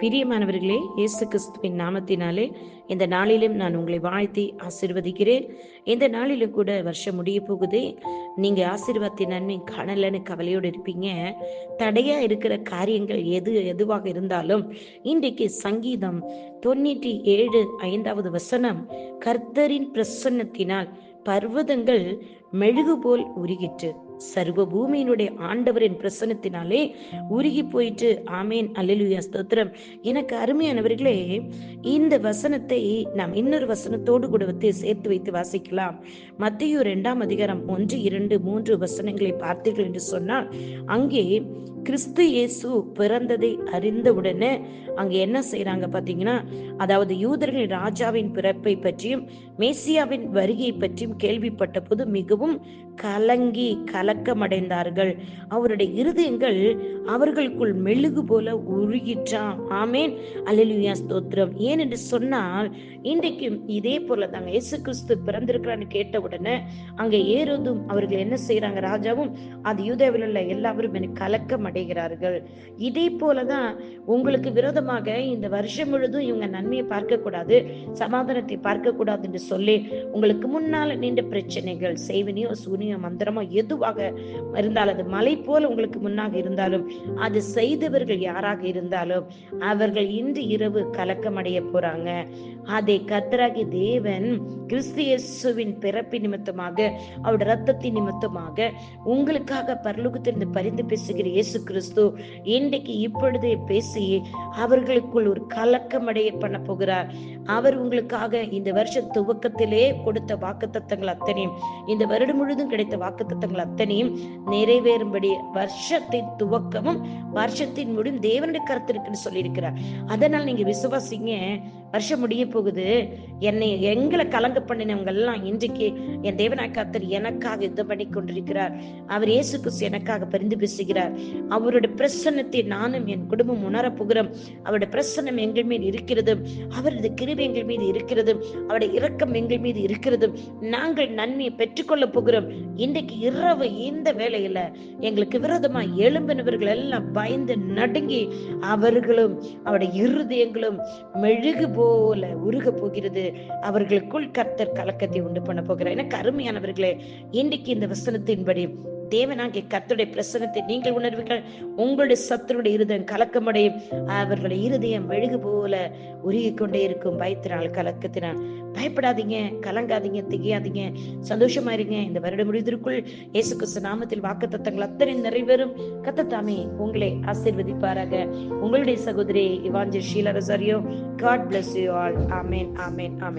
பிரியமானவர்களே இயேசு கிறிஸ்துவின் நாமத்தினாலே இந்த நாளிலும் நான் உங்களை வாழ்த்தி ஆசிர்வதிக்கிறேன். இந்த நாளிலும் கூட வருஷம் முடிய போகுதே. நீங்க ஆசீர்வாதத்தின் நன்மை காணலன்னு கவலையோடு இருப்பீங்க. தடையா இருக்கிற காரியங்கள் எது எதுவாக இருந்தாலும் இன்றைக்கு சங்கீதம் தொண்ணூற்றி ஏழு ஐந்தாவது வசனம் கர்த்தரின் பிரசன்னத்தினால் பர்வதங்கள் மெழுகு போல் உருகிற்று. சர்வ பூமியினுடைய ஆண்டவரின் பிரசனத்தினாலே உருகி போயிட்டு ஆமேன் அல்லேலூயா ஸ்தோத்திரம். எனக்கு அருமையானவர்களே இந்த வசனத்தை நாம் இன்னொரு வசனத்தோடு கூட சேர்த்து வைத்து வாசிக்கலாம். மத்திய இரண்டாம் அதிகாரம் ஒன்று இரண்டு மூன்று வசனங்களை பார்த்தீர்கள் என்று சொன்னால் அங்கே கிறிஸ்து இயேசு பிறந்ததை அறிந்தவுடனே அங்க என்ன செய்யறாங்க பாத்தீங்கன்னா அதாவது யூதர்களின் ராஜாவின் பிறப்பை பற்றியும் மேசியாவின் வருகையை பற்றியும் கேள்விப்பட்ட போது மிகவும் கலங்கி கல கலக்கமடைந்தார்கள் அவருடைய இருதயங்கள் அவர்களுக்குள் மெழுகு போல உருகிற்றான். ஆமேன். அலலுயா ஸ்தோத்திரம். ஏன் என்று சொன்னால் இன்றைக்கு இதே போல தாங்க இயேசு கிறிஸ்து பிறந்திருக்கிறான்னு கேட்ட உடனே அங்க ஏறுதும் அவர்கள் என்ன செய்யறாங்க ராஜாவும் அது யூதாவில் உள்ள எல்லாரும் எனக்கு கலக்கம் அடைகிறார்கள். இதே போலதான் உங்களுக்கு விரோதமாக இந்த வருஷம் முழுதும் இவங்க நன்மையை பார்க்க கூடாது சமாதானத்தை பார்க்க கூடாது என்று சொல்லி உங்களுக்கு முன்னால் நீண்ட பிரச்சனைகள் செய்வனியோ சூனியோ மந்திரமோ எதுவாக இருந்தாலும் அது மலை போல உங்களுக்கு முன்னாக இருந்தாலும் அது செய்தவர்கள் யாராக இருந்தாலும் அவர்கள் இன்று இரவு கலக்கமடைய போறாங்க. அதை கத்தராகி தேவன் கிறிஸ்து இயேசுவின் பிறப்பு நிமித்தமாக அவருடைய ரத்தத்தின் நிமித்தமாக உங்களுக்காக பரலோகத்திலிருந்து பரிந்து பேசுகிற இயேசு கிறிஸ்து இன்றைக்கு இப்பொழுதே பேசி அவர்களுக்குள் ஒரு கலக்கம் அடைய பண்ண போகிறார். அவர் உங்களுக்காக இந்த வருஷ துவக்கத்திலே கொடுத்த வாக்கு தத்தங்கள் அத்தனையும் இந்த வருடம் முழுதும் கிடைத்த வாக்கு தத்தங்கள் அத்தனையும் நிறைவேறும்படி வருஷத்தின் துவக்கமும் வருஷத்தின் முடிவும் தேவனுடைய கருத்து இருக்குன்னு சொல்லியிருக்கிறார். அதனால் நீங்க விசுவாசிங்க வருஷம் முடிய போகுது. என்னை எங்களை கலங்க பண்ணினவங்க எல்லாம் இன்றைக்கு என் தேவனாய் கர்த்தர் எனக்காக யுத்தம் பண்ணி கொண்டிருக்கிறார். அவர் இயேசு கிறிஸ்து எனக்காக பரிந்து பேசுகிறார். அவருடைய பிரசன்னத்தை நானும் என் குடும்பம் உணர போகிறோம். அவருடைய பிரசன்னம் எங்கள் மீது இருக்கிறது. அவரது கிருவி எங்கள் மீது இருக்கிறது. அவருடைய இரக்கம் எங்கள் மீது இருக்கிறது. நாங்கள் நன்மையை பெற்றுக்கொள்ள போகிறோம். இன்றைக்கு இரவு இந்த வேலையில எங்களுக்கு விரோதமா எழும்பினவர்கள் எல்லாம் பயந்து நடுங்கி அவர்களும் அவருடைய இருதயங்களும் மெழுகு போல உருக போகிறது. அவர்களுக்குள் கர்த்தர் கலக்கத்தை உண்டு பண்ண போகிறார். என கருமையானவர்களே இன்றைக்கு இந்த வசனத்தின்படி தேவனாகிய கத்துடைய பிரசனத்தை நீங்கள் உணர்வீர்கள். உங்களுடைய சத்துருடைய இருதயம் கலக்கமடையும். அவர்களுடைய இருதயம் மெழுகு போல உருகி கொண்டே இருக்கும். பயத்தினால் கலக்கத்தினால் பயப்படாதீங்க கலங்காதீங்க திகையாதீங்க. சந்தோஷமா இருங்க. இந்த வருட முடிவதற்குள் இயேசு கிறிஸ்து நாமத்தில் வாக்கு தத்தங்கள் அத்தனை நிறைவேறும். கத்தத்தாமே உங்களை ஆசீர்வதிப்பாராக. உங்களுடைய சகோதரி இவாஞ்சல் ஷீலரசாரியோ God bless you all amen amen amen